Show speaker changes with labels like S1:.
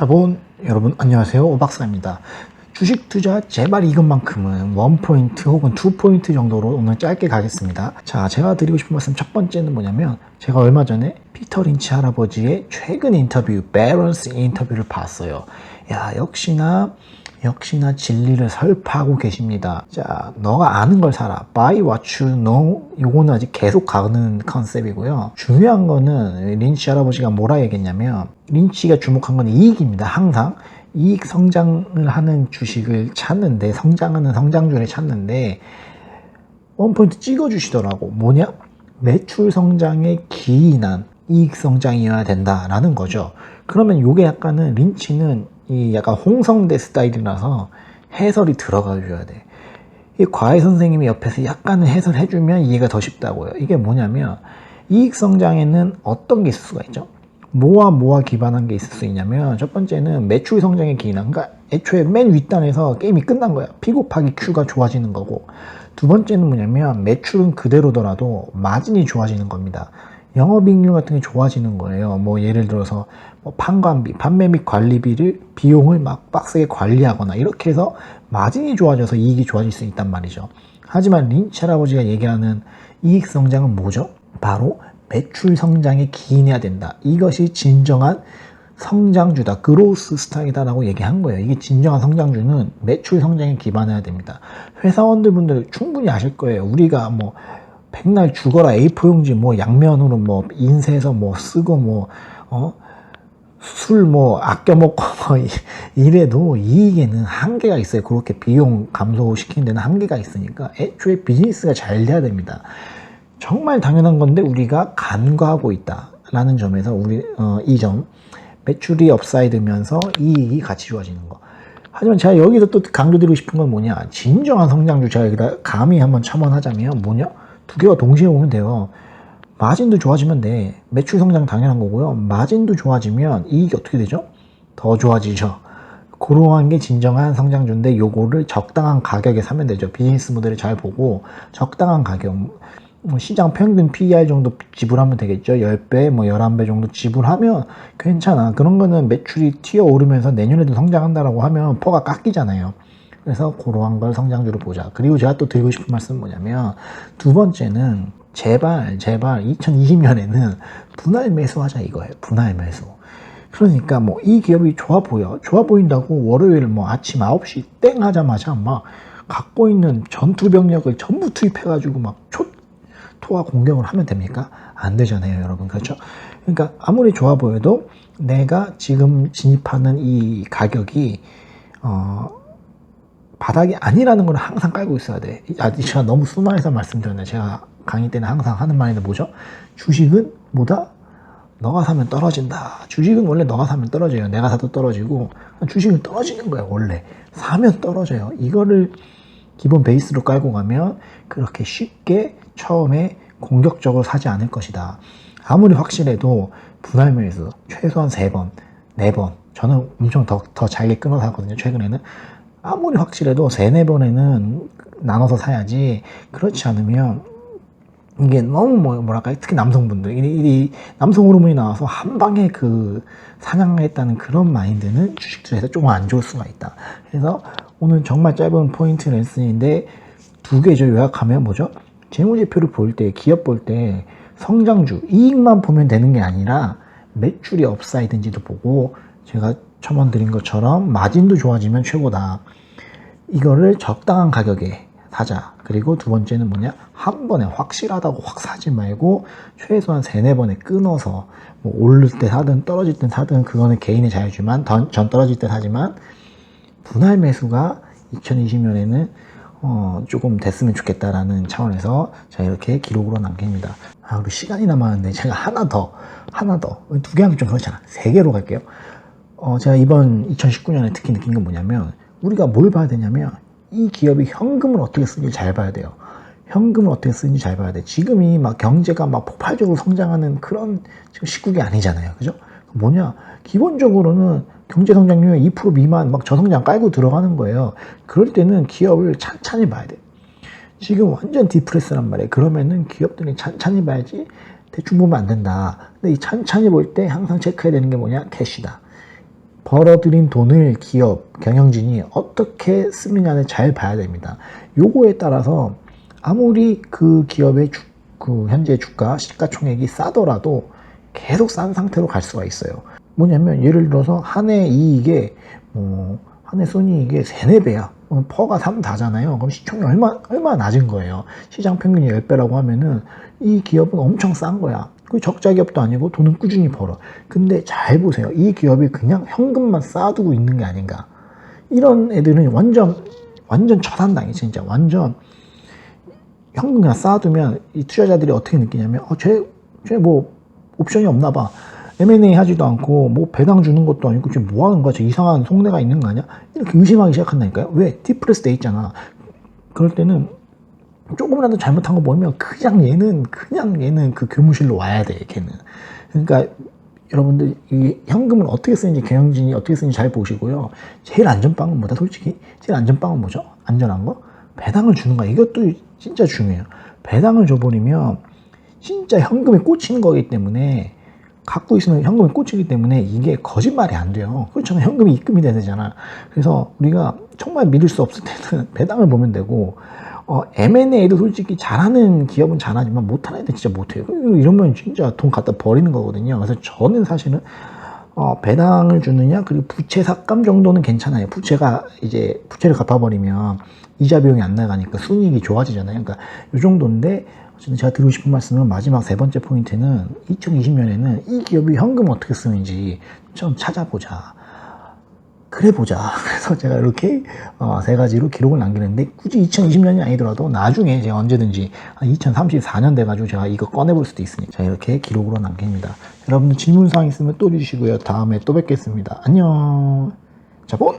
S1: 자, 본 여러분 안녕하세요. 오박사입니다. 주식 투자 제발 이것만큼은 원 포인트 혹은 투 포인트 정도로 오늘 짧게 가겠습니다. 자, 제가 드리고 싶은 말씀 첫 번째는 뭐냐면 제가 얼마 전에 피터 린치 할아버지의 최근 인터뷰, 배런스 인터뷰를 봤어요. 야, 역시나 역시나 진리를 설파하고 계십니다. 자, 너가 아는 걸 사라. Buy what you know. 요거는 아직 계속 가는 컨셉이고요. 중요한 거는 린치 할아버지가 뭐라 얘기했냐면 린치가 주목한 건 이익입니다. 항상 이익 성장을 하는 주식을 찾는데 성장하는 성장주를 찾는데 원포인트 찍어주시더라고. 뭐냐? 매출 성장에 기인한 이익 성장이어야 된다라는 거죠. 그러면 요게 약간은 린치는 이 약간 홍성대 스타일이라서 해설이 들어가 줘야 돼. 이 과외 선생님이 옆에서 약간은 해설해주면 이해가 더 쉽다고요. 이게 뭐냐면 이익 성장에는 어떤 게 있을 수가 있죠? 뭐와 뭐와 기반한 게 있을 수 있냐면 첫 번째는 매출 성장에 기인한 그러니까 애초에 맨 윗단에서 게임이 끝난 거야. P 곱하기 Q가 좋아지는 거고 두 번째는 뭐냐면 매출은 그대로더라도 마진이 좋아지는 겁니다. 영업이익률 같은 게 좋아지는 거예요. 뭐 예를 들어서 뭐 판관비, 판매 및 관리비를 비용을 막 빡세게 관리하거나 이렇게 해서 마진이 좋아져서 이익이 좋아질 수 있단 말이죠. 하지만 린치 할아버지가 얘기하는 이익 성장은 뭐죠? 바로 매출 성장에 기인해야 된다. 이것이 진정한 성장주다. 그로스 스타일이다 라고 얘기한 거예요. 이게 진정한 성장주는 매출 성장에 기반해야 됩니다. 회사원들 분들 충분히 아실 거예요. 우리가 뭐 백날 죽어라 A4 용지 뭐 양면으로 뭐 인쇄해서 뭐 쓰고 뭐 어? 술뭐 아껴 먹고 뭐 이- 이래도 이익에는 한계가 있어요. 그렇게 비용 감소시키는 데는 한계가 있으니까 애초에 비즈니스가 잘 돼야 됩니다. 정말 당연한 건데 우리가 간과하고 있다라는 점에서 우리 어, 이점 매출이 업사이드면서 이익이 같이 좋아지는 거. 하지만 제가 여기서 또 강조드리고 싶은 건 뭐냐 진정한 성장주 제가 여기다 감히 한번 첨언하자면 뭐냐 두 개가 동시에 오면 돼요. 마진도 좋아지면 돼. 매출 성장 당연한 거고요. 마진도 좋아지면 이익이 어떻게 되죠? 더 좋아지죠. 그러한 게 진정한 성장주인데 요거를 적당한 가격에 사면 되죠. 비즈니스 모델을 잘 보고 적당한 가격 뭐 시장 평균 PER 정도 지불하면 되겠죠. 10배, 뭐 11배 정도 지불하면 괜찮아. 그런 거는 매출이 튀어 오르면서 내년에도 성장한다라고 하면 퍼가 깎이잖아요. 그래서 그러한 걸 성장주로 보자. 그리고 제가 또 드리고 싶은 말씀은 뭐냐면 두 번째는 제발 제발 2020년에는 분할 매수하자 이거예요. 분할 매수. 그러니까 뭐 이 기업이 좋아 보여. 좋아 보인다고 월요일 뭐 아침 9시 땡 하자마자 막 갖고 있는 전투 병력을 전부 투입해 가지고 막 초, 토화 공격을 하면 됩니까? 안 되잖아요, 여러분. 그렇죠? 그러니까 아무리 좋아 보여도 내가 지금 진입하는 이 가격이 어, 바닥이 아니라는 걸 항상 깔고 있어야 돼. 아, 제가 너무 순화해서 말씀드렸네. 제가 강의 때는 항상 하는 말인데 뭐죠? 주식은 뭐다? 너가 사면 떨어진다. 주식은 원래 너가 사면 떨어져요. 내가 사도 떨어지고 주식은 떨어지는 거예요. 원래 사면 떨어져요. 이거를 기본 베이스로 깔고 가면 그렇게 쉽게 처음에 공격적으로 사지 않을 것이다. 아무리 확실해도 분할 매수 최소한 세 번, 네 번. 저는 엄청 더, 더 잘게 끊어서 하거든요. 최근에는 아무리 확실해도 세네 번에는 나눠서 사야지. 그렇지 않으면 이게 너무 뭐, 뭐랄까 특히 남성분들 이, 이 남성 호르몬이 나와서 한 방에 그 사냥하겠다는 그런 마인드는 주식 투자에서 조금 안 좋을 수가 있다. 그래서 오늘 정말 짧은 포인트 레슨인데 두 개죠 요약하면 뭐죠? 재무제표를 볼 때 기업 볼 때 성장주 이익만 보면 되는 게 아니라 매출이 업사이드인지도 보고 제가 첨언 드린 것처럼 마진도 좋아지면 최고다. 이거를 적당한 가격에 사자. 그리고 두 번째는 뭐냐? 한 번에 확실하다고 확 사지 말고 최소한 세네 번에 끊어서 뭐 오를 때 사든 떨어질 때 사든 그거는 개인의 자유지만 던- 전 떨어질 때 사지만 분할 매수가 2020년에는 어, 조금 됐으면 좋겠다라는 차원에서 제가 이렇게 기록으로 남깁니다. 아, 우리 시간이 남았는데 제가 하나 더, 하나 더. 두 개 하면 좀 그렇잖아. 세 개로 갈게요. 어, 제가 이번 2019년에 특히 느낀 건 뭐냐면 우리가 뭘 봐야 되냐면 이 기업이 현금을 어떻게 쓰는지 잘 봐야 돼요. 현금을 어떻게 쓰는지 잘 봐야 돼. 지금이 막 경제가 막 폭발적으로 성장하는 그런 지금 시국이 아니잖아요. 그죠? 뭐냐? 기본적으로는 경제 성장률 2% 미만 막 저성장 깔고 들어가는 거예요. 그럴 때는 기업을 찬찬히 봐야 돼. 지금 완전 디프레스란 말이에요. 그러면은 기업들이 찬찬히 봐야지 대충 보면 안 된다. 근데 이 찬찬히 볼 때 항상 체크해야 되는 게 뭐냐? 캐시다. 벌어들인 돈을 기업, 경영진이 어떻게 쓰느냐를 잘 봐야 됩니다. 요거에 따라서 아무리 그 기업의 주, 그 현재 주가, 시가총액이 싸더라도 계속 싼 상태로 갈 수가 있어요. 뭐냐면 예를 들어서 한 해 이익에 뭐 한해 순이익의 3, 4배야. 그럼 퍼가 3, 4잖아요. 그럼 시총이 얼마, 얼마 낮은 거예요. 시장 평균이 10배라고 하면은 이 기업은 엄청 싼 거야. 그 적자 기업도 아니고 돈은 꾸준히 벌어. 근데 잘 보세요. 이 기업이 그냥 현금만 쌓아두고 있는 게 아닌가. 이런 애들은 완전, 완전 처단당이 진짜. 완전 현금 그냥 쌓아두면 이 투자자들이 어떻게 느끼냐면, 어, 쟤, 쟤뭐 옵션이 없나 봐. M&A 하지도 않고 뭐 배당 주는 것도 아니고 지금 뭐 하는 거야? 저 이상한 속내가 있는 거 아니야? 이렇게 의심하기 시작한다니까요. 왜? T플러스 돼 있잖아. 그럴 때는 조금이라도 잘못한 거 보이면 그냥 얘는 그냥 얘는 그 교무실로 와야 돼. 걔는. 그러니까 여러분들 이 현금을 어떻게 쓰는지 경영진이 어떻게 쓰는지 잘 보시고요. 제일 안전빵은 뭐다? 솔직히 제일 안전빵은 뭐죠? 안전한 거? 배당을 주는 거. 이것도 진짜 중요해요. 배당을 줘버리면 진짜 현금에 꽂히는 거기 때문에 갖고 있으면 현금에 꽂히기 때문에 이게 거짓말이 안 돼요. 그렇잖아요. 현금이 입금이 돼야 되잖아. 그래서 우리가 정말 믿을 수 없을 때는 배당을 보면 되고, 어, M&A도 솔직히 잘하는 기업은 잘하지만 못하는 애들 진짜 못해요. 이러면 진짜 돈 갖다 버리는 거거든요. 그래서 저는 사실은 어, 배당을 주느냐 그리고 부채 삭감 정도는 괜찮아요. 부채가 이제 부채를 갚아버리면 이자 비용이 안 나가니까 순이익이 좋아지잖아요. 그러니까 이 정도인데 제가 드리고 싶은 말씀은 마지막 세 번째 포인트는 2020년에는 이 기업이 현금 어떻게 쓰는지 좀 찾아보자. 그래 보자. 그래서 제가 이렇게 어, 세 가지로 기록을 남기는데 굳이 2020년이 아니더라도 나중에 제가 언제든지 한 2034년 돼가지고 제가 이거 꺼내볼 수도 있으니까 제가 이렇게 기록으로 남깁니다. 여러분들 질문사항 있으면 또 주시고요. 다음에 또 뵙겠습니다. 안녕. 자, 본!